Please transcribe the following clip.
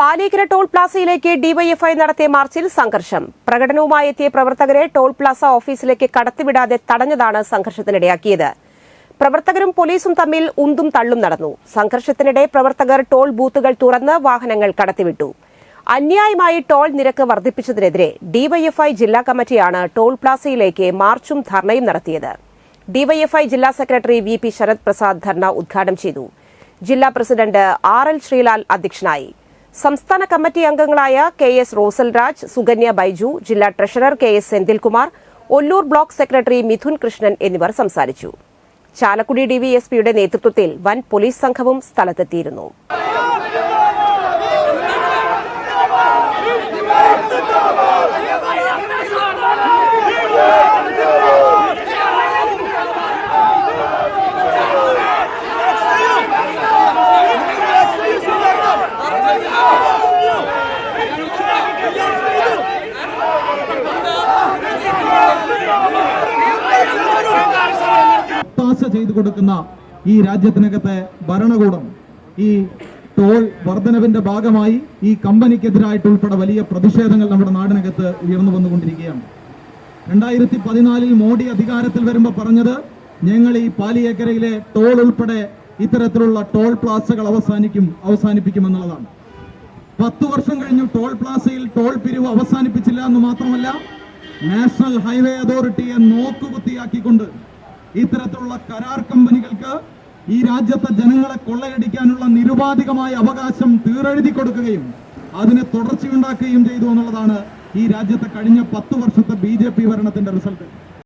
Paliyekkara toll പ്ലാസയിലേക്ക് DYFI നടത്തിയ മാർച്ചിൽ സംഘർഷം. പ്രകടനവുമായി എത്തിയ പ്രവർത്തകരെ ടോൾ പ്ലാസ ഓഫീസിലേക്ക് കടത്തിവിടാതെ തടഞ്ഞതാണ് സംഘർഷത്തിനിടയാക്കിയത്. പ്രവർത്തകരും പോലീസും തമ്മിൽ ഉന്തും തള്ളും നടന്നു. സംഘർഷത്തിനിടെ പ്രവർത്തകർ ടോൾ ബൂത്തുകൾ തുറന്ന് വാഹനങ്ങൾ കടത്തിവിട്ടു. അന്യായമായി ടോൾ നിരക്ക് വർദ്ധിപ്പിച്ചതിനെതിരെ ഡിവൈഎഫ്ഐ ജില്ലാ കമ്മിറ്റിയാണ് ടോൾ പ്ലാസയിലേക്ക് മാർച്ചും ധർണയും നടത്തിയത്. ഡിവൈഎഫ്ഐ ജില്ലാ secretary V P Sarath Prasad ധർണ ഉദ്ഘാടനം ചെയ്തു. ജില്ലാ പ്രസിഡന്റ് ആർ എൽ ശ്രീലാൽ അധ്യക്ഷനായി. സംസ്ഥാന കമ്മിറ്റി അംഗങ്ങളായ കെ എസ് റോസൽരാജ് സുകന്യ ബൈജു ജില്ലാ treasurer K S Senthilkumar Ollur block secretary Mithun Krishnan എന്നിവർ സംസാരിച്ചു. ചാലക്കുടി ഡിവിഎസ്പിയുടെ നേതൃത്വത്തിൽ വൻ പോലീസ് സംഘവും സ്ഥലത്തെത്തിയിരുന്നു. ഒത്താശ ചെയ്തു കൊടുക്കുന്ന ഈ രാജ്യത്തിനകത്തെ ഭരണകൂടം ഈ ടോൾ വർധനവിന്റെ ഭാഗമായി ഈ കമ്പനിക്കെതിരായിട്ട് ഉൾപ്പെടെ വലിയ പ്രതിഷേധങ്ങൾ നമ്മുടെ നാടിനകത്ത് ഉയർന്നു വന്നുകൊണ്ടിരിക്കുകയാണ്. രണ്ടായിരത്തി പതിനാലിൽ മോഡി അധികാരത്തിൽ വരുമ്പോൾ പറഞ്ഞത് ഞങ്ങൾ ഈ പാലിയേക്കരയിലെ ടോൾ ഉൾപ്പെടെ ഇത്തരത്തിലുള്ള ടോൾ പ്ലാസകൾ അവസാനിക്കും അവസാനിപ്പിക്കുമെന്നുള്ളതാണ് പത്തു വർഷം കഴിഞ്ഞു ടോൾ പ്ലാസയിൽ ടോൾ പിരിവ് അവസാനിപ്പിച്ചില്ല എന്ന് മാത്രമല്ല നാഷണൽ ഹൈവേ അതോറിറ്റിയെ നോക്കുകുത്തിയാക്കിക്കൊണ്ട് ഇത്തരത്തിലുള്ള കരാർ കമ്പനികൾക്ക് ഈ രാജ്യത്തെ ജനങ്ങളെ കൊള്ളയടിക്കാനുള്ള നിരുപാധികമായ അവകാശം തീരെഴുതി കൊടുക്കുകയും അതിന് തുടർച്ചയുണ്ടാക്കുകയും ചെയ്തു എന്നുള്ളതാണ് ഈ രാജ്യത്തെ കഴിഞ്ഞ പത്ത് വർഷത്തെ ബി ഭരണത്തിന്റെ റിസൾട്ട്.